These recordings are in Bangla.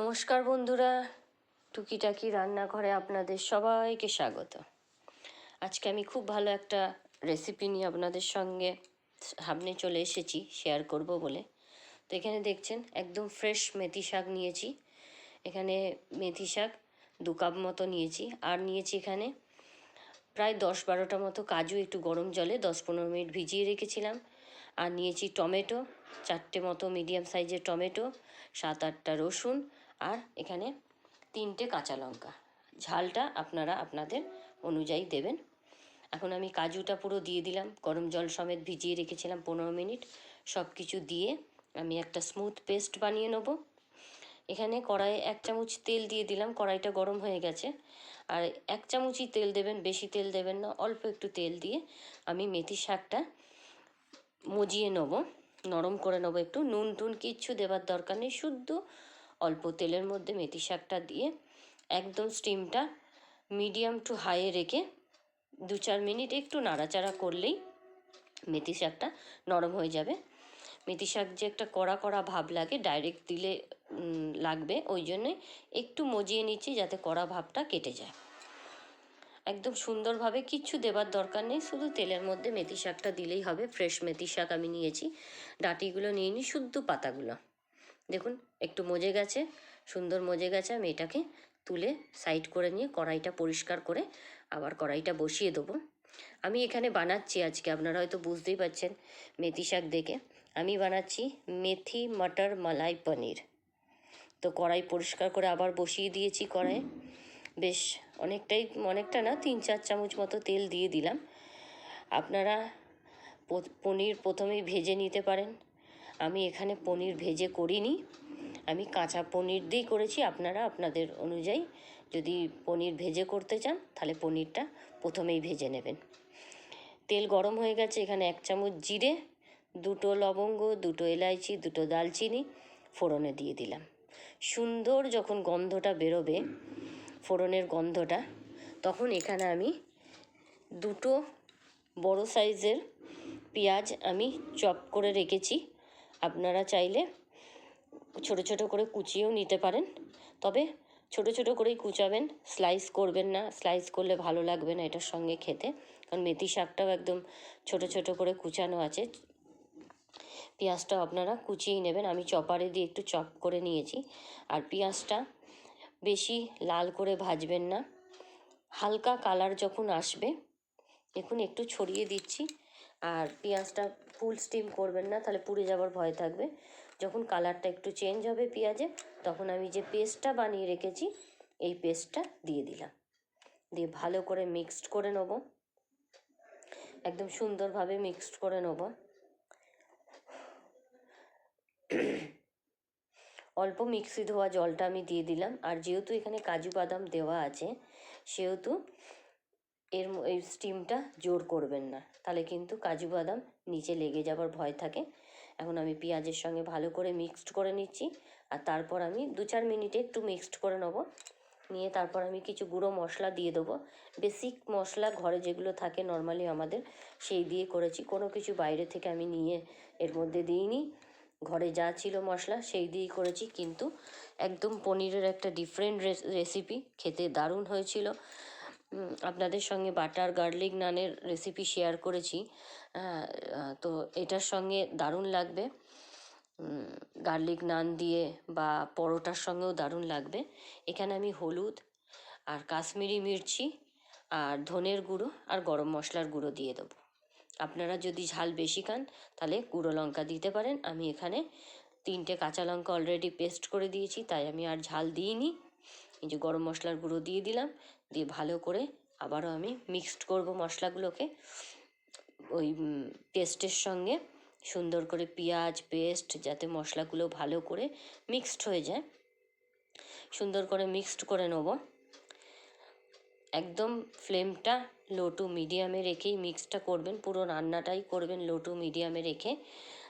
নমস্কার বন্ধুরা, টুকিটাকি রান্নাঘরে আপনাদের সবাইকে স্বাগত। আজকে আমি খুব ভালো একটা রেসিপি নিয়ে আপনাদের সঙ্গে সামনে চলে এসেছি শেয়ার করব বলে। তো এখানে দেখছেন, একদম ফ্রেশ মেথি শাক নিয়েছি। এখানে মেথি শাক দু কাপ মতো নিয়েছি, আর নিয়েছি এখানে প্রায় দশ বারোটা মতো কাজু, একটু গরম জলে দশ পনেরো মিনিট ভিজিয়ে রেখেছিলাম। আর নিয়েছি টমেটো, চারটে মতো মিডিয়াম সাইজের টমেটো, সাত আটটা রসুন আর এখানে তিনটে কাঁচা লঙ্কা। ঝালটা আপনারা আপনাদের অনুযায়ী দেবেন। এখন আমি কাজুটা পুরো দিয়ে দিলাম। গরম জল সমেত ভিজিয়ে রেখেছিলাম পনেরো মিনিট। সব কিছু দিয়ে আমি একটা স্মুথ পেস্ট বানিয়ে নেব। এখানে কড়াইয়ে এক চামচ তেল দিয়ে দিলাম। কড়াইটা গরম হয়ে গেছে। আর এক চামচই তেল দেবেন, বেশি তেল দেবেন না। অল্প একটু তেল দিয়ে আমি মেথি শাকটা মজিয়ে নেব। নরম করে নেব একটু। নুন টুন কিচ্ছু দেবার দরকার নেই। শুদ্ধ অল্প তেলের মধ্যে মেথি শাকটা দিয়ে একদম স্টিমটা মিডিয়াম টু হাইয়ে রেখে দু চার মিনিট একটু নাড়াচাড়া করলেই মেথি শাকটা নরম হয়ে যাবে। মেথি শাক যে একটা কড়া কড়া ভাব লাগে ডাইরেক্ট দিলে লাগবে। ওই জন্যে একটু মজিয়ে নিচ্ছি যাতে কড়া ভাবটা কেটে যায়। একদম সুন্দরভাবে কিচ্ছু দেবার দরকার নেই, শুধু তেলের মধ্যে মেথি শাকটা দিলেই হবে। ফ্রেশ মেথি শাক আমি নিয়েছি। ডাটিগুলো নিয়ে নিই শুদ্ধ পাতাগুলো। দেখুন, একটু মজে গেছে, সুন্দর মজে গেছে, আমি এটাকে তুলে সাইড করে নিয়ে কড়াইটা পরিষ্কার করে আবার কড়াইটা বসিয়ে দেবো। আমি এখানে বানাচ্ছি আজকে, আপনারা হয়তো বুঝতেই পারছেন, মেথি শাক দেখে। আমি বানাচ্ছি মেথি মটর মালাই পনির। তো কড়াই পরিষ্কার করে আবার বসিয়ে দিয়েছি কড়াইয়ে। বেশ, অনেকটাই, অনেকটা না, তিন চার চামচ মতো তেল দিয়ে দিলাম। আপনারা পনির প্রথমেই ভেজে নিতে পারেন। আমি এখানে পনির ভেজে করিনি। আমি কাঁচা পনির দিয়েই করেছি। আপনারা আপনাদের অনুযায়ী যদি পনির ভেজে করতে চান, তাহলে পনিরটা প্রথমেই ভেজে নেবেন। তেল গরম হয়ে গেছে, এখানে এক চামচ জিরে, দুটো লবঙ্গ, দুটো এলাইচি, দুটো দালচিনি ফোড়নে দিয়ে দিলাম। সুন্দর যখন গন্ধটা বেরোবে, ফোড়নের গন্ধটা, তখন এখানে আমি দুটো বড় সাইজের পেঁয়াজ আমি চপ করে রেখেছি। আপনারা চাইলে ছোট ছোট করে কুচিয়েও নিতে পারেন। তবে ছোট ছোট করেই কুচাবেন, স্লাইস করবেন না। স্লাইস করলে ভালো লাগবে না এটার সঙ্গে খেতে। কারণ মেথি শাকটাও একদম ছোট ছোট করে কুচানো আছে। পেঁয়াজটাও আপনারা কুচিয়েই নেবেন। আমি চপারে দিয়ে একটু চপ করে নিয়েছি। আর পেঁয়াজটা বেশি লাল করে ভাজবেন না। হালকা কালার যখন আসবে, দেখুন একটু ছড়িয়ে দিচ্ছি। আর পেঁয়াজটা ফুল স্টিম করবেন না, তাহলে পুড়ে যাওয়ার ভয় থাকবে। যখন কালারটা একটু চেঞ্জ হবে পেঁয়াজে, তখন আমি যে পেস্টটা বানিয়ে রেখেছি, এই পেস্টটা দিয়ে দিলাম। দিয়ে ভালো করে মিক্সড করে নেব। একদম সুন্দরভাবে মিক্সড করে নেব। অল্প মিক্সি ধোয়া জলটা আমি দিয়ে দিলাম। আর যেহেতু এখানে কাজু বাদাম দেওয়া আছে, সেহেতু এর এই স্টিমটা জোর করবেন না। তাহলে কিন্তু কাজু বাদাম নিচে লেগে যাবার ভয় থাকে। এখন আমি পেঁয়াজের সঙ্গে ভালো করে মিক্সড করে নিচ্ছি। আর তারপর আমি দু চার মিনিটে একটু মিক্সড করে নেব। নিয়ে তারপর আমি কিছু গুঁড়ো মশলা দিয়ে দেবো। বেসিক মশলা ঘরে যেগুলো থাকে নর্মালি আমাদের, সেই দিয়ে করেছি। কোনো কিছু বাইরে থেকে আমি নিয়ে এর মধ্যে দিইনি। ঘরে যা ছিল মশলা, সেই দিয়েই করেছি। কিন্তু একদম পনিরের একটা ডিফারেন্ট রেসিপি খেতে দারুণ হয়েছিল। আপনাদের সঙ্গে বাটার গার্লিক নানের রেসিপি শেয়ার করেছি। তো এটার সঙ্গে দারুণ লাগবে। গার্লিক নান দিয়ে বা পরোটার সঙ্গেও দারুণ লাগবে। এখানে আমি হলুদ আর কাশ্মীরি মির্চি আর ধনের গুঁড়ো আর গরম মশলার গুঁড়ো দিয়ে দেবো। আপনারা যদি ঝাল বেশি খান, তাহলে গুঁড়ো লঙ্কা দিতে পারেন। আমি এখানে তিনটে কাঁচা লঙ্কা অলরেডি পেস্ট করে দিয়েছি, তাই আমি আর ঝাল দিইনি। এই যে গরম মশলার গুঁড়ো দিয়ে দিলাম, দিয়ে ভালো করে আবারও আমি মিক্সড করব মশলাগুলোকে। ওই পেস্টের সঙ্গে সুন্দর করে পেঁয়াজ পেস্ট যাতে মশলাগুলো ভালো করে মিক্সড হয়ে যায়। সুন্দর করে মিক্সড করে নেব। একদম ফ্লেমটা লো টু মিডিয়ামে রেখেই মিক্সটা করবেন, পুরো রান্নাটাই করবেন লো টু মিডিয়ামে রেখে।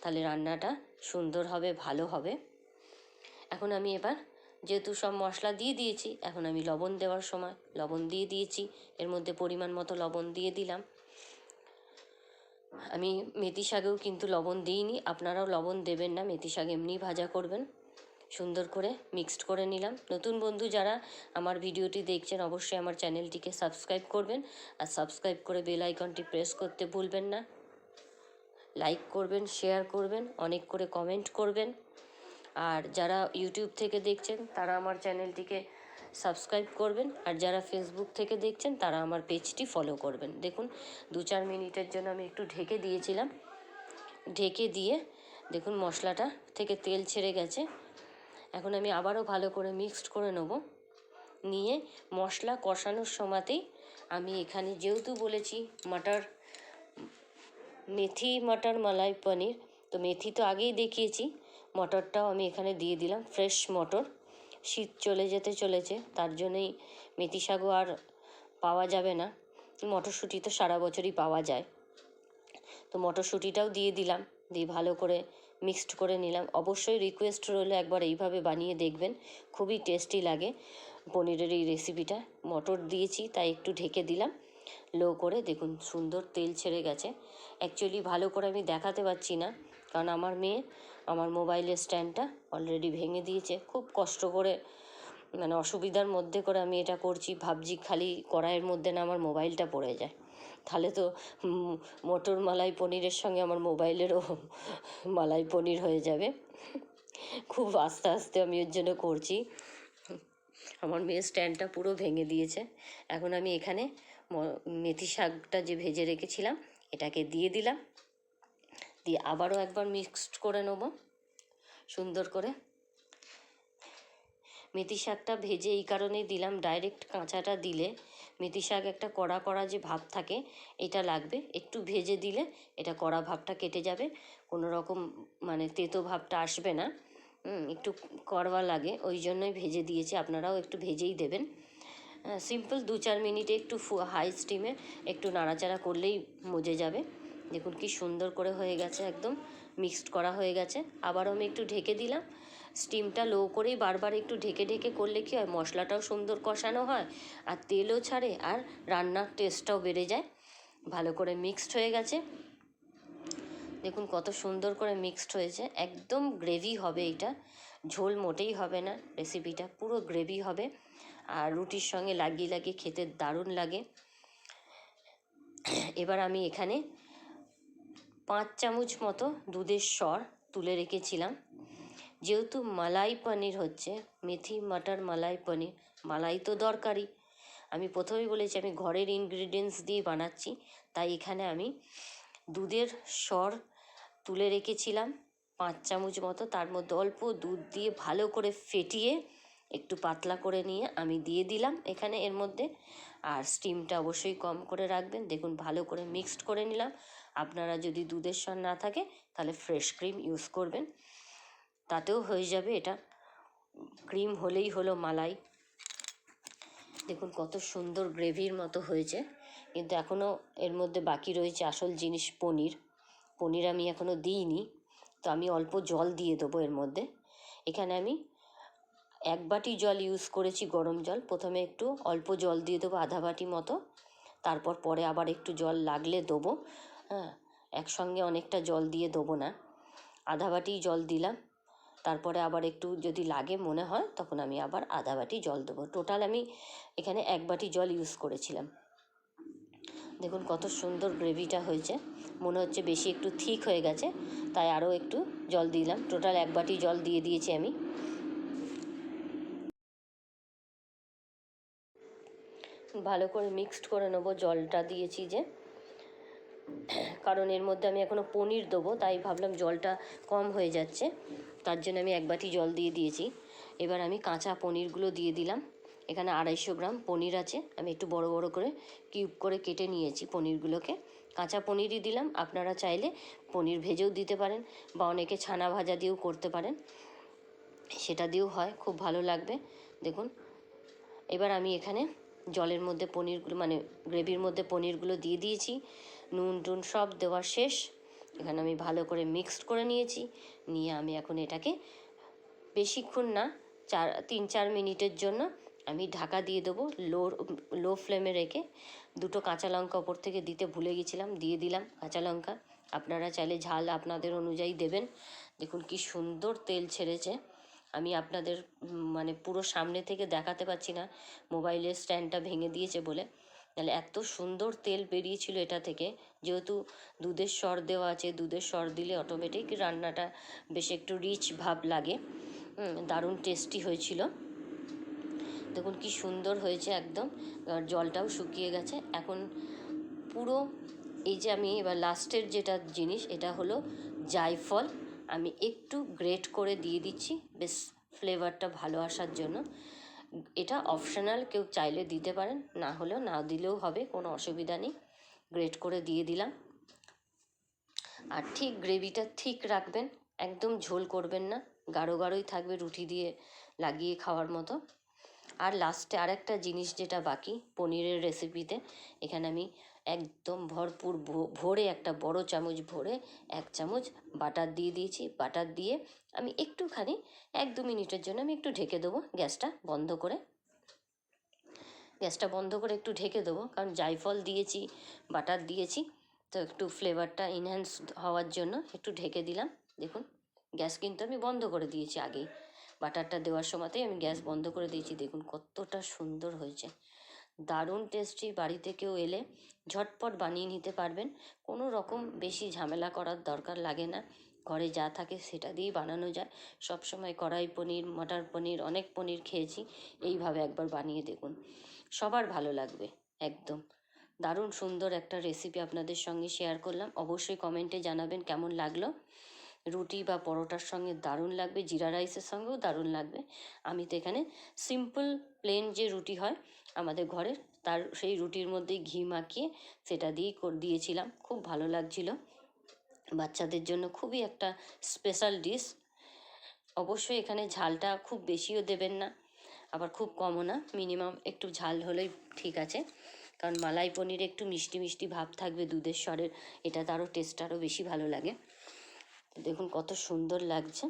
তাহলে রান্নাটা সুন্দর হবে, ভালো হবে। এখন আমি এবার যেহেতু সব মশলা দিয়ে দিয়েছি, এখন আমি লবণ দেওয়ার সময় লবণ দিয়ে দিয়েছি, এর মধ্যে পরিমাণ মতো লবণ দিয়ে দিলাম। আমি মেথি শাকেও কিন্তু লবণ দিইনি, আপনারাও লবণ দেবেন না, মেথি শাক এমনি ভাজা করবেন। সুন্দর করে মিক্সড করে নিলাম। নতুন বন্ধু যারা আমার ভিডিওটি দেখছেন, অবশ্যই আমার চ্যানেলটিকে সাবস্ক্রাইব করবেন আর সাবস্ক্রাইব করে বেল আইকনটি প্রেস করতে ভুলবেন না। লাইক করবেন, শেয়ার করবেন, অনেক করে কমেন্ট করবেন। আর যারা ইউটিউব থেকে দেখছেন, তারা আমার চ্যানেলটিকে সাবস্ক্রাইব করবেন। আর যারা ফেসবুক থেকে দেখছেন, তারা আমার পেজটি ফলো করবেন। দেখুন, দু চার মিনিটের জন্য আমি একটু ঢেকে দিয়েছিলাম। ঢেকে দিয়ে দেখুন, মশলাটা থেকে তেল ছেড়ে গেছে। এখন আমি আবারও ভালো করে মিক্সড করে নেব। নিয়ে মশলা কষানোর সময়তেই আমি এখানে যেহেতু বলেছি মাটার, মেথি, মাটার মালাই, পনির, তো মেথি তো আগেই দেখিয়েছি। মটরটাও আমি এখানে দিয়ে দিলাম ফ্রেশ মটর। শীত চলে যেতে চলেছে, তার জন্যই মেথি শাকও আর পাওয়া যাবে না। মটরশুঁটি তো সারা বছরই পাওয়া যায়। তো মটরশুঁটিটাও দিয়ে দিলাম, দিয়ে ভালো করে মিক্সড করে নিলাম। অবশ্যই রিকোয়েস্ট রইল একবার এইভাবে বানিয়ে দেখবেন, খুবই টেস্টি লাগে পনিরের এই রেসিপিটা মটর দিয়েছি, তাই একটু ঢেকে দিলাম লো করে। দেখুন, সুন্দর তেল ছেড়ে গেছে। অ্যাকচুয়ালি ভালো করে আমি দেখাতে পারছি না, কারণ আমার মেয়ে আমার মোবাইলের স্ট্যান্ডটা অলরেডি ভেঙে দিয়েছে। খুব কষ্ট করে মানে অসুবিধার মধ্যে করে আমি এটা করছি। ভাবছি খালি কড়াইয়ের মধ্যে না আমার মোবাইলটা পড়ে যায়। তাহলে তো মটর মালাই পনিরের সঙ্গে আমার মোবাইলেরও মালাই পনির হয়ে যাবে। খুব আস্তে আস্তে আমি এর জন্য করছি। আমার মেয়ের স্ট্যান্ডটা পুরো ভেঙে দিয়েছে। এখন আমি এখানে মেথি শাকটা যে ভেজে রেখেছিলাম, এটাকে দিয়ে দিলাম। দিয়ে আবারও একবার মিক্সড করে নেব। সুন্দর করে। মেথি শাকটা ভেজে এই কারণেই দিলাম ডাইরেক্ট কাঁচাটা দিলে। মেথি শাক একটা কড়া কড়া যে ভাব থাকে, এটা লাগবে। একটু ভেজে দিলে এটা কড়া ভাবটা কেটে যাবে। কোনো রকম মানে তেতো ভাবটা আসবে না। একটু করবা লাগে, ওই জন্যই ভেজে দিয়েছি। আপনারাও একটু ভেজেই দেবেন। সিম্পল দু চার মিনিটে একটু হাই স্টিমে একটু নাড়াচাড়া করলেই মজে যাবে। দেখুন কি সুন্দর করে হয়ে গেছে একদম মিক্সড করা হয়ে গেছে। আবারও আমি একটু ঢেকে দিলাম। স্টিমটা লো করেই বারবার একটু ঢেকে ঢেকে করলে কি হয়, মশলাটাও সুন্দর কষানো হয়, আর তেলও ছাড়ে, আর রান্নার টেস্টটাও বেড়ে যায়। ভালো করে মিক্সড হয়ে গেছে। দেখুন কত সুন্দর করে মিক্সড হয়েছে। একদম গ্রেভি হবে এটা। ঝোল মোটেই হবে না। রেসিপিটা পুরো গ্রেভি হবে। আর রুটির সঙ্গে লাগিয়ে লাগিয়ে খেতে দারুণ লাগে। এবার আমি এখানে পাঁচ চামচ মতো দুধের স্বর তুলে রেখেছিলাম। যেহেতু মালাই পনির হচ্ছে, মেথি, মাটার মালাই পনির, মালাই তো দরকারই। আমি প্রথমেই বলেছি, আমি ঘরের ইনগ্রিডিয়েন্টস দিয়ে বানাচ্ছি, তাই এখানে আমি দুধের স্বর তুলে রেখেছিলাম পাঁচ চামচ মতো। তার মধ্যে অল্প দুধ দিয়ে ভালো করে ফেটিয়ে একটু পাতলা করে নিয়ে আমি দিয়ে দিলাম এখানে। এর মধ্যে আর স্টিমটা অবশ্যই কম করে রাখবেন। দেখুন, ভালো করে মিক্সড করে নিলাম। আপনারা যদি দুধের স্বর না থাকে, তাহলে ফ্রেশ ক্রিম ইউজ করবেন। তাতেও হয়ে যাবে এটা। ক্রিম হলেই হলো মালাই। দেখুন কত সুন্দর গ্রেভির মতো হয়েছে। কিন্তু এখনও এর মধ্যে বাকি রয়েছে আসল জিনিস পনির। পনির আমি এখনও দিইনি, তো আমি অল্প জল দিয়ে দেবো এর মধ্যে। এখানে আমি এক বাটি জল ইউজ করেছি গরম জল। প্রথমে একটু অল্প জল দিয়ে দেবো আধা বাটি মতো। তারপর পরে আবার একটু জল লাগলে দেবো। হ্যাঁ একসঙ্গে অনেকটা জল দিয়ে দেবো না। আধা বাটি জল দিলাম। তারপরে আবার একটু যদি লাগে মনে হয়, তখন আমি আবার আধা বাটি জল দেবো। টোটাল আমি এখানে এক বাটি জল ইউজ করেছিলাম। দেখুন কত সুন্দর গ্রেভিটা হয়েছে। মনে হচ্ছে বেশি একটু থিক হয়ে গেছে, তাই আরও একটু জল দিলাম। টোটাল এক বাটি জল দিয়ে দিয়েছি আমি। ভালো করে মিক্সড করে নেব জলটা দিয়েছি যে। কারণ এর মধ্যে আমি এখনও পনির দেবো, তাই ভাবলাম জলটা কম হয়ে যাচ্ছে। তার জন্য আমি এক বাটি জল দিয়ে দিয়েছি। এবার আমি কাঁচা পনিরগুলো দিয়ে দিলাম। এখানে আড়াইশো গ্রাম পনির আছে। আমি একটু বড় বড় করে কিউব করে কেটে নিয়েছি পনিরগুলোকে। কাঁচা পনিরই দিলাম। আপনারা চাইলে পনির ভেজেও দিতে পারেন বা অনেকে ছানা ভাজা দিয়েও করতে পারেন। সেটা দিয়েও হয়, খুব ভালো লাগবে। দেখুন, এবার আমি এখানে জলের মধ্যে পনিরগুলো মানে গ্রেভির মধ্যে পনিরগুলো দিয়ে দিয়েছি। নুন টুন সব দেওয়া শেষ। এখানে আমি ভালো করে মিক্সড করে নিয়েছি। নিয়ে আমি এখন এটাকে বেশিক্ষণ না, চার, তিন, চার মিনিটের জন্য আমি ঢাকা দিয়ে দেবো লো লো ফ্লেমে রেখে। দুটো কাঁচা লঙ্কা ওপর থেকে দিতে ভুলে গেছিলাম, দিয়ে দিলাম কাঁচা লঙ্কা। আপনারা চাইলে ঝাল আপনাদের অনুযায়ী দেবেন। দেখুন কি সুন্দর তেল ছেড়েছে। আমি আপনাদের মানে পুরো সামনে থেকে দেখাতে পারছি না। মোবাইলের স্ট্যান্ডটা ভেঙে দিয়েছে বলে। তাহলে এত সুন্দর তেল বেরিয়েছিল এটা থেকে। যেহেতু দুধের স্বর দেওয়া আছে, দুধের স্বর দিলে অটোমেটিক রান্নাটা বেশ একটু রিচ ভাব লাগে। দারুণ টেস্টি হয়েছিল। দেখুন কি সুন্দর হয়েছে একদম। জলটাও শুকিয়ে গেছে। এখন পুরো এই যে আমি এবার লাস্টের যেটা জিনিস, এটা হলো জায়ফল। আমি একটু গ্রেট করে দিয়ে দিচ্ছি। বেশ ফ্লেভারটা ভালো আসার জন্য। এটা অপশনাল কেউ চাইলে দিতে পারেন, না হলেও না দিলেও হবে, কোনো অসুবিধা নেই। গ্রেট করে দিয়ে দিলাম। আর ঠিক গ্রেভিটা ঠিক রাখবেন, একদম ঝোল করবেন না, গাঢ় গাঢ়ই থাকবে রুটি দিয়ে লাগিয়ে খাওয়ার মতো। আর লাস্টে আরেকটা জিনিস যেটা বাকি, পনিরের রেসিপিতে এখানে আমি একদম ভরপুর ভরে একটা বড় চামচ ভরে এক চামচ বাটার দিয়ে দিয়েছি। বাটার দিয়ে আমি একটুখানি, এক দু মিনিটের জন্য আমি একটু ঢেকে দেবো গ্যাসটা বন্ধ করে। গ্যাসটা বন্ধ করে একটু ঢেকে দেবো, কারণ জায়ফল দিয়েছি, বাটার দিয়েছি, তো একটু ফ্লেভারটা ইনহ্যান্স হওয়ার জন্য একটু ঢেকে দিলাম। দেখুন, গ্যাস কিন্তু আমি বন্ধ করে দিয়েছি আগেই। বাটারটা দেওয়ার সময়তেই আমি গ্যাস বন্ধ করে দিয়েছি। দেখুন কতটা সুন্দর হয়েছে। দারুণ টেস্টি বাড়িতে কেউ এলে ঝটপট বানিয়ে নিতে পারবেন। কোনো রকম বেশি ঝামেলা করার দরকার লাগে না। ঘরে যা থাকে সেটা দিয়েই বানানো যায়। সব সময় কড়াই পনির, মটর পনির, অনেক পনির খেয়েছি। এইভাবে একবার বানিয়ে দেখুন। সবার ভালো লাগবে, একদম। দারুণ সুন্দর একটা রেসিপি আপনাদের সঙ্গে শেয়ার করলাম। অবশ্যই কমেন্টে জানাবেন কেমন লাগল। রুটি বা পরোটার সঙ্গে দারুণ লাগবে, জিরা রাইসের সঙ্গেও দারুণ লাগবে। আমি তো এখানে সিম্পল প্লেন যে রুটি হয়, আমাদের ঘরের তার সেই রুটির মধ্যে ঘি মাখিয়ে সেটা দিয়েই দিয়েছিলাম। খুব ভালো লাগছিল। বাচ্চাদের জন্য খুবই একটা স্পেশাল ডিশ অবশ্যই এখানে ঝালটা খুব বেশিও দেবেন না, আবার খুব কমও না মিনিমাম একটু ঝাল হলেই ঠিক আছে। কারণ মালাই পনির একটু মিষ্টি মিষ্টি ভাব থাকবে দুধের স্বরের, এটা তারও টেস্ট আরও বেশি ভালো লাগে। দেখুন কত সুন্দর লাগছে।